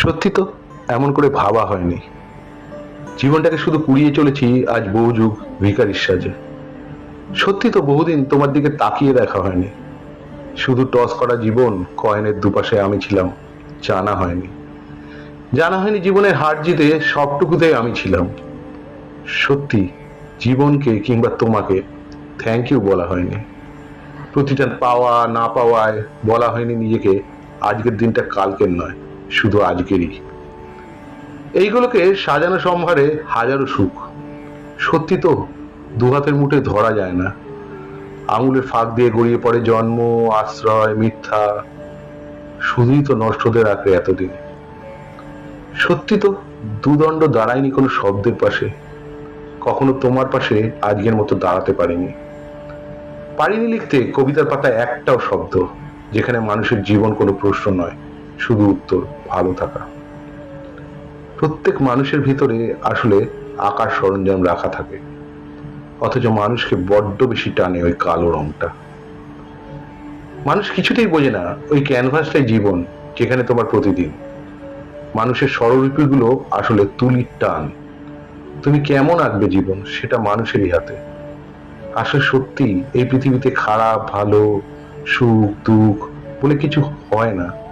সত্যি তো, এমন করে ভাবা হয়নি। জীবনটাকে শুধু কুড়িয়ে চলেছি আজ বহু যুগ ভিকারির সাজে। সত্যি তো বহুদিন তোমার দিকে তাকিয়ে দেখা হয়নি। শুধু টস করা জীবন কয়েনের দুপাশে আমি ছিলাম, জানা হয়নি। জানা হয়নি জীবনের হার জিতে সবটুকুতে আমি ছিলাম। সত্যি জীবনকে কিংবা তোমাকে থ্যাংক ইউ বলা হয়নি। প্রতিটা পাওয়া না পাওয়ায় বলা হয়নি নিজেকে, আজকের দিনটা কালকের নয়। শুধু আজকেরই। এইগুলোকে সাজানো সম্ভারে হাজারো সুখ। সত্যি তো, দু হাতের মুঠে ধরা যায় না। আঙুলের ফাঁক দিয়ে গড়িয়ে পড়ে জন্ম, আশ্রয়, মিথ্যা। শুধুই তো নষ্ট হতে রাখে এতদিন। সত্যি তো, দুদণ্ড দাঁড়ায়নি কোনো শব্দের পাশে। কখনো তোমার পাশে আজকের মতো দাঁড়াতে পারিনি। পারিনি লিখতে কবিতার পাতা একটাও শব্দ, যেখানে মানুষের জীবন কোনো প্রশ্ন নয়। শুধু উত্তর, ভালো থাকা। প্রত্যেক মানুষের ভিতরে আসলে আকার সরঞ্জাম রাখা থাকে। অথচ মানুষকে বড্ড বেশি টানে ওই কালো রংটা। মানুষ কিছুতেই বোঝে না ওই ক্যানভাসটাই জীবন, যেখানে তোমার প্রতিদিন। মানুষের স্বরলিপিগুলো আসলে তুলির টান। তুমি কেমন আঁকবে জীবন, সেটা মানুষেরই হাতে। আসলে সত্যি এই পৃথিবীতে খারাপ, ভালো, সুখ, দুঃখ বলে কিছু হয় না।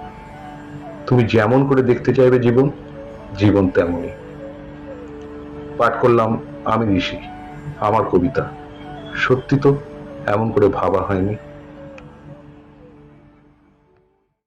তুমি যেমন করে দেখতে চাইবে জীবন জীবন তেমনই। পাঠ করলাম আমি ঋষি, আমার কবিতা। সত্যি তো এমন করে ভাবা হয়নি।